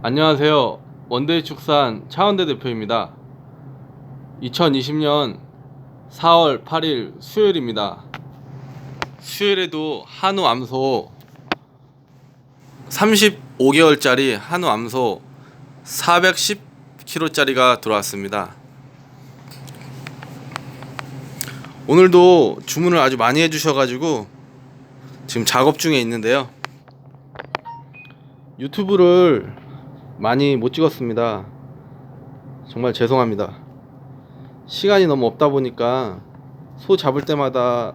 안녕하세요. 원데이 축산 차원대 대표입니다. 2020년 4월 8일 수요일입니다. 수요일에도 한우 암소 35개월짜리 한우 암소 410kg짜리가 들어왔습니다. 오늘도 주문을 아주 많이 해주셔가지고 지금 작업 중에 있는데요. 유튜브를 많이 못 찍었습니다. 정말 죄송합니다. 시간이 너무 없다 보니까 소 잡을 때마다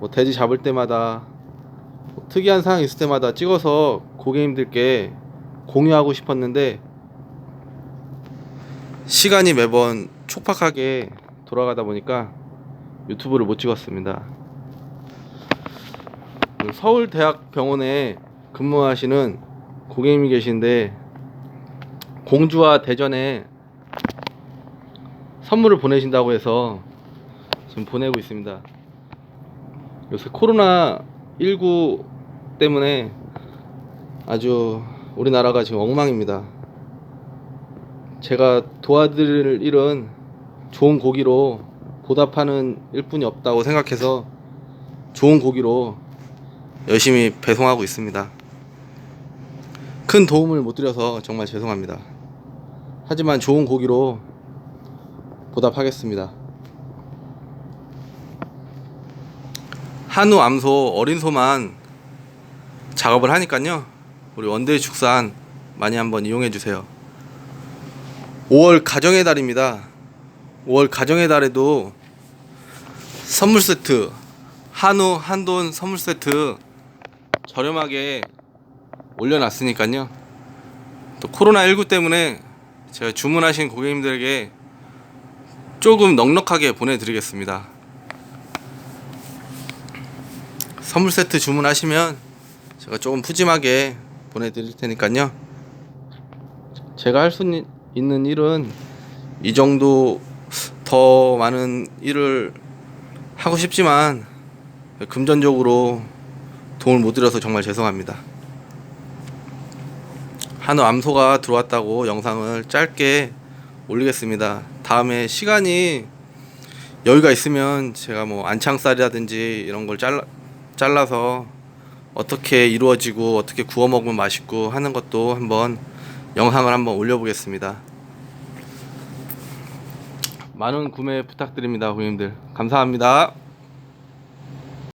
뭐 돼지 잡을 때마다 뭐 특이한 상황 있을 때마다 찍어서 고객님들께 공유하고 싶었는데 시간이 매번 촉박하게 돌아가다 보니까 유튜브를 못 찍었습니다. 서울대학병원에 근무하시는 고객님이 계신데 공주와 대전에 선물을 보내신다고 해서 지금 보내고 있습니다. 요새 코로나 19 때문에 아주 우리나라가 지금 엉망입니다. 제가 도와드릴 일은 좋은 고기로 보답하는 일뿐이 없다고 생각해서 좋은 고기로 열심히 배송하고 있습니다. 큰 도움을 못 드려서 정말 죄송합니다. 하지만 좋은 고기로 보답하겠습니다. 한우, 암소, 어린 소만 작업을 하니까요. 우리 원데이 축산 많이 한번 이용해 주세요. 5월 가정의 달입니다. 5월 가정의 달에도 선물 세트 한우 한돈 선물 세트 저렴하게 올려놨으니까요. 또 코로나 19 때문에 제가 주문하신 고객님들에게 조금 넉넉하게 보내드리겠습니다. 선물 세트 주문하시면 제가 조금 푸짐하게 보내드릴 테니까요. 제가 할 수 있는 일은 이 정도 더 많은 일을 하고 싶지만 금전적으로 도움을 못 드려서 정말 죄송합니다. 한우 암소가 들어왔다고 영상을 짧게 올리겠습니다. 다음에 시간이 여유가 있으면 제가 뭐 안창살이라든지 이런 걸 잘라, 잘라서 어떻게 이루어지고 어떻게 구워 먹으면 맛있고 하는 것도 한번 영상을 한번 올려보겠습니다. 많은 구매 부탁드립니다, 고객님들. 감사합니다.